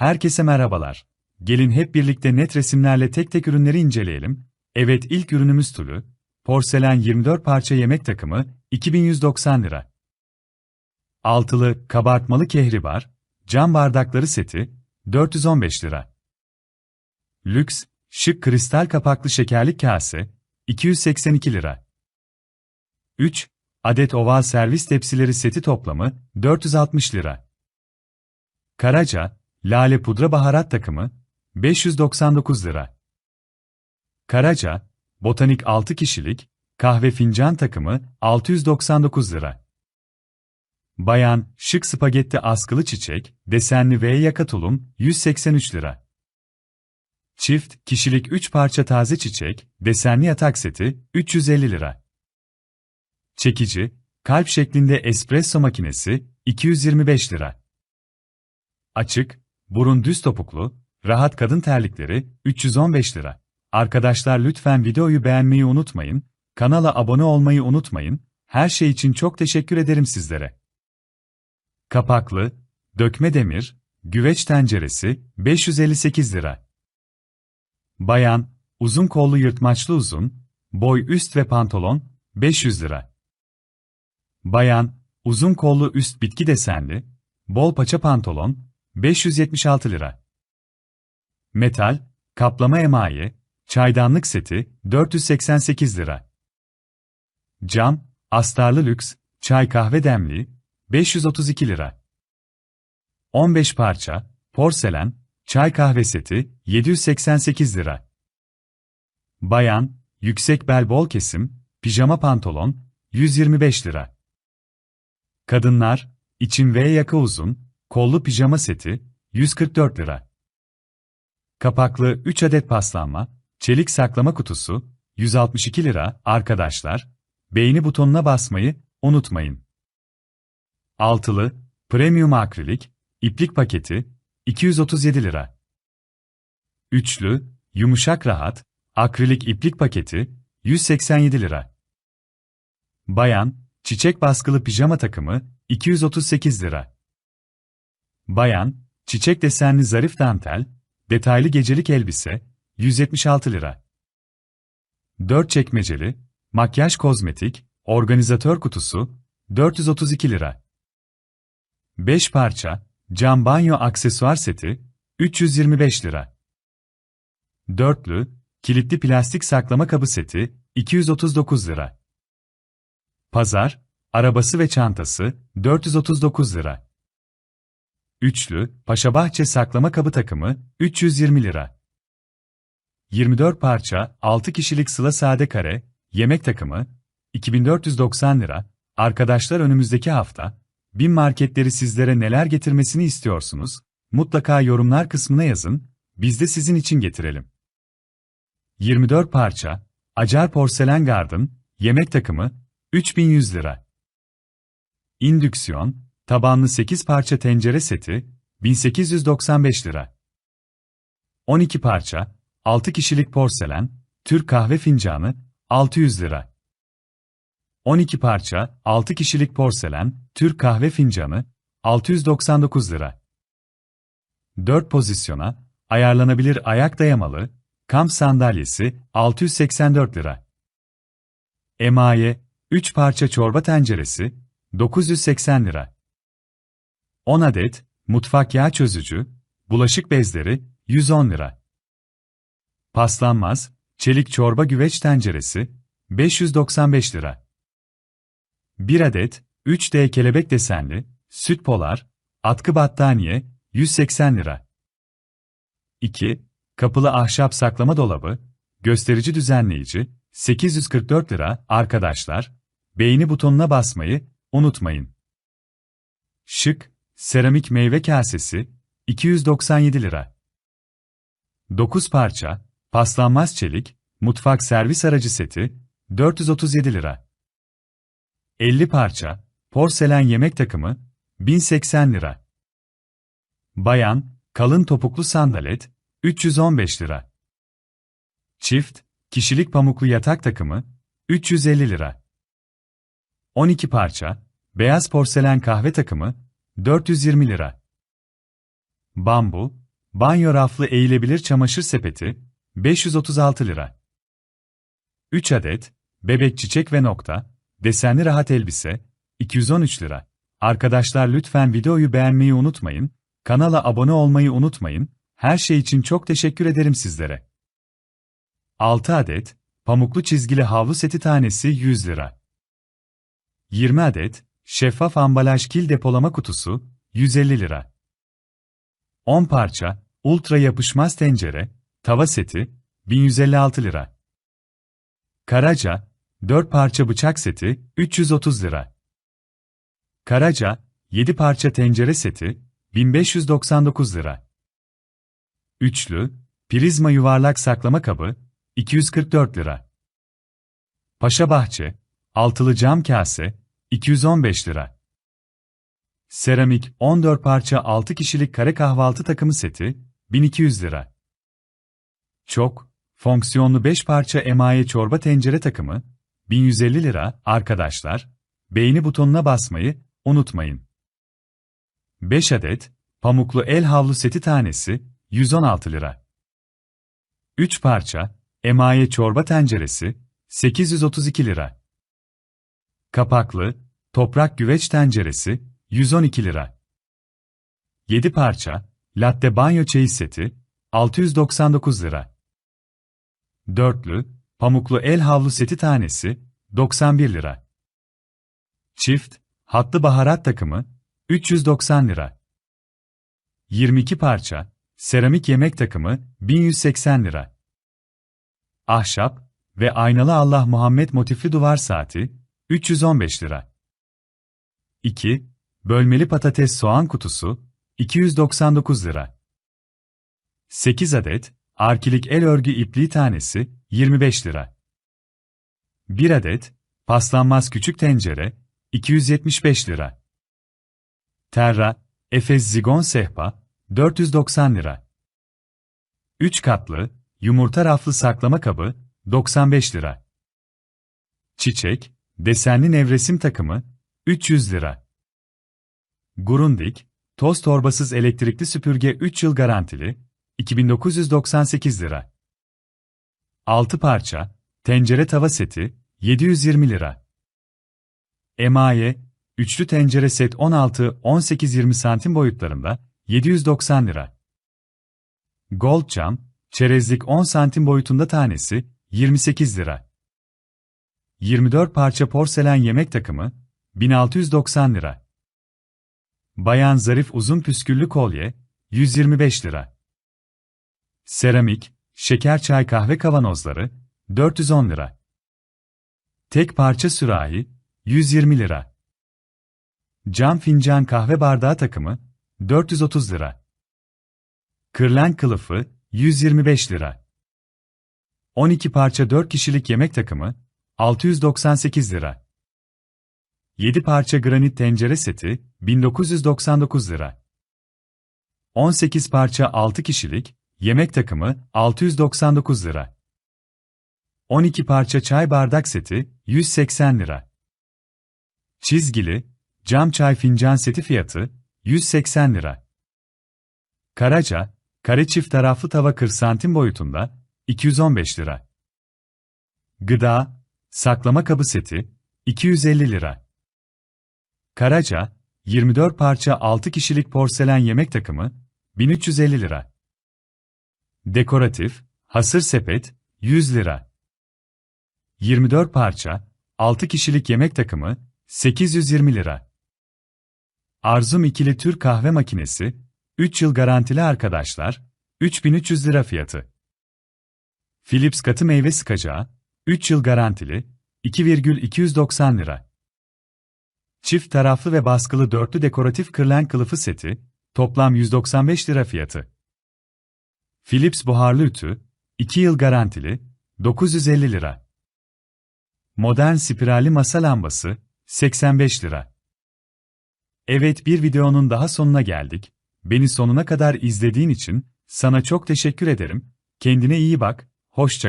Herkese merhabalar. Gelin hep birlikte net resimlerle tek tek ürünleri inceleyelim. Evet ilk ürünümüz tülü. Porselen 24 parça yemek takımı 2190 lira. Altılı kabartmalı kehribar, cam bardakları seti 415 lira. Lüks, şık kristal kapaklı şekerlik kase 282 lira. 3 adet oval servis tepsileri seti toplamı 460 lira. Karaca, lale pudra baharat takımı 599 lira. Karaca, botanik 6 kişilik, kahve fincan takımı 699 lira. Bayan, şık spagetti askılı çiçek, desenli V yaka tulum 183 lira. Çift, kişilik 3 parça taze çiçek, desenli yatak seti 350 lira. Çekici, kalp şeklinde espresso makinesi 225 lira. Açık, burun düz topuklu, rahat kadın terlikleri 315 lira. Arkadaşlar lütfen videoyu beğenmeyi unutmayın, kanala abone olmayı unutmayın, her şey için çok teşekkür ederim sizlere. Kapaklı, dökme demir, güveç tenceresi 558 lira. Bayan, uzun kollu yırtmaçlı uzun, boy üst ve pantolon 500 lira. Bayan, uzun kollu üst bitki desenli, bol paça pantolon 576 lira. Metal, kaplama emaye, çaydanlık seti 488 lira. Cam, astarlı lüks, çay kahve demliği 532 lira. 15 parça, porselen, çay kahve seti 788 lira. Bayan, yüksek bel bol kesim, pijama pantolon 125 lira. Kadınlar, için V yaka uzun, kollu pijama seti 144 lira. Kapaklı 3 adet paslanma, çelik saklama kutusu 162 lira. Arkadaşlar, beğeni butonuna basmayı unutmayın. Altılı, premium akrilik, iplik paketi 237 lira. Üçlü, yumuşak rahat, akrilik iplik paketi 187 lira. Bayan, çiçek baskılı pijama takımı 238 lira. Bayan, çiçek desenli zarif dantel, detaylı gecelik elbise 176 lira. 4 çekmeceli, makyaj kozmetik, organizatör kutusu 432 lira. 5 parça, cam banyo aksesuar seti 325 lira. Dörtlü, kilitli plastik saklama kabı seti 239 lira. Pazar, arabası ve çantası 439 lira. Üçlü, Paşabahçe saklama kabı takımı 320 lira. 24 parça, 6 kişilik sıla sade kare, yemek takımı 2490 lira. Arkadaşlar önümüzdeki hafta, bin marketleri sizlere neler getirmesini istiyorsunuz? Mutlaka yorumlar kısmına yazın, biz de sizin için getirelim. 24 parça, Acar Porselen Garden, yemek takımı 3100 lira. İndüksiyon, Tabanlı 8 parça tencere seti, 1895 lira. 12 parça, 6 kişilik porselen, Türk kahve fincanı, 600 lira. 12 parça, 6 kişilik porselen, Türk kahve fincanı, 699 lira. 4 pozisyona, ayarlanabilir ayak dayamalı, kamp sandalyesi, 684 lira. Emaye, 3 parça çorba tenceresi, 980 lira. 10 adet, mutfak yağ çözücü, bulaşık bezleri, 110 lira. Paslanmaz, çelik çorba güveç tenceresi, 595 lira. 1 adet, 3D kelebek desenli, süt polar, atkı battaniye, 180 lira. 2. Kapılı ahşap saklama dolabı, gösterici düzenleyici, 844 lira. Arkadaşlar, beğeni butonuna basmayı unutmayın. Şık, Seramik meyve kasesi 297 lira. 9 parça paslanmaz çelik mutfak servis aracı seti 437 lira. 50 parça porselen yemek takımı 1080 lira. Bayan kalın topuklu sandalet 315 lira. Çift kişilik pamuklu yatak takımı 350 lira. 12 parça beyaz porselen kahve takımı 420 lira. Bambu, banyo raflı eğilebilir çamaşır sepeti, 536 lira. 3 adet, bebek çiçek ve nokta, desenli rahat elbise, 213 lira. Arkadaşlar lütfen videoyu beğenmeyi unutmayın, kanala abone olmayı unutmayın, her şey için çok teşekkür ederim sizlere. 6 adet, pamuklu çizgili havlu seti tanesi 100 lira. 20 adet, şeffaf ambalaj kil depolama kutusu, 150 lira. 10 parça, ultra yapışmaz tencere, tava seti, 1156 lira. Karaca, 4 parça bıçak seti, 330 lira. Karaca, 7 parça tencere seti, 1599 lira. Üçlü, prizma yuvarlak saklama kabı, 244 lira. Paşa Bahçe, altılı cam kase, 215 lira. Seramik 14 parça 6 kişilik kare kahvaltı takımı seti, 1200 lira. Çok, fonksiyonlu 5 parça emaye çorba tencere takımı, 1150 lira. Arkadaşlar, beğeni butonuna basmayı unutmayın. 5 adet, pamuklu el havlu seti tanesi, 116 lira. 3 parça, emaye çorba tenceresi, 832 lira. Kapaklı, toprak güveç tenceresi, 112 lira. 7 parça, latte banyo çeyiz seti, 699 lira. Dörtlü, pamuklu el havlu seti tanesi, 91 lira. Çift, hatlı baharat takımı, 390 lira. 22 parça, seramik yemek takımı, 1180 lira. Ahşap ve aynalı Allah Muhammed motifli duvar saati, 315 lira. 2. Bölmeli patates soğan kutusu, 299 lira. 8 adet, arkilik el örgü ipliği tanesi, 25 lira. 1 adet, paslanmaz küçük tencere, 275 lira. Terra, Efes zigon sehpa, 490 lira. 3 katlı, yumurta raflı saklama kabı, 95 lira. Çiçek, desenli nevresim takımı, 300 lira. Grundig, toz torbasız elektrikli süpürge 3 yıl garantili, 2998 lira. 6 parça, tencere tava seti, 720 lira. Emaye, üçlü tencere set 16-18-20 santim boyutlarında, 790 lira. Gold cam, çerezlik 10 santim boyutunda tanesi, 28 lira. 24 parça porselen yemek takımı, 1690 lira. Bayan zarif uzun püsküllü kolye, 125 lira. Seramik, şeker çay kahve kavanozları, 410 lira. Tek parça sürahi, 120 lira. Cam fincan kahve bardağı takımı, 430 lira. Kırlen kılıfı, 125 lira. 12 parça 4 kişilik yemek takımı, 698 lira. 7 parça granit tencere seti, 1999 lira. 18 parça 6 kişilik, yemek takımı, 699 lira. 12 parça çay bardak seti, 180 lira. Çizgili, cam çay fincan seti fiyatı, 180 lira. Karaca, kare çift taraflı tava 40 santim boyutunda, 215 lira. Gıda, saklama kabı seti, 250 lira. Karaca, 24 parça 6 kişilik porselen yemek takımı, 1350 lira. Dekoratif, hasır sepet, 100 lira. 24 parça, 6 kişilik yemek takımı, 820 lira. Arzum ikili Türk kahve makinesi, 3 yıl garantili arkadaşlar, 3300 lira fiyatı. Philips katı meyve sıkacağı, 3 yıl garantili, 2,290 lira. Çift taraflı ve baskılı dörtlü dekoratif kırlen kılıfı seti, toplam 195 lira fiyatı. Philips buharlı ütü, 2 yıl garantili, 950 lira. Modern spirali masa lambası, 85 lira. Evet bir videonun daha sonuna geldik. Beni sonuna kadar izlediğin için sana çok teşekkür ederim. Kendine iyi bak, hoşça kal.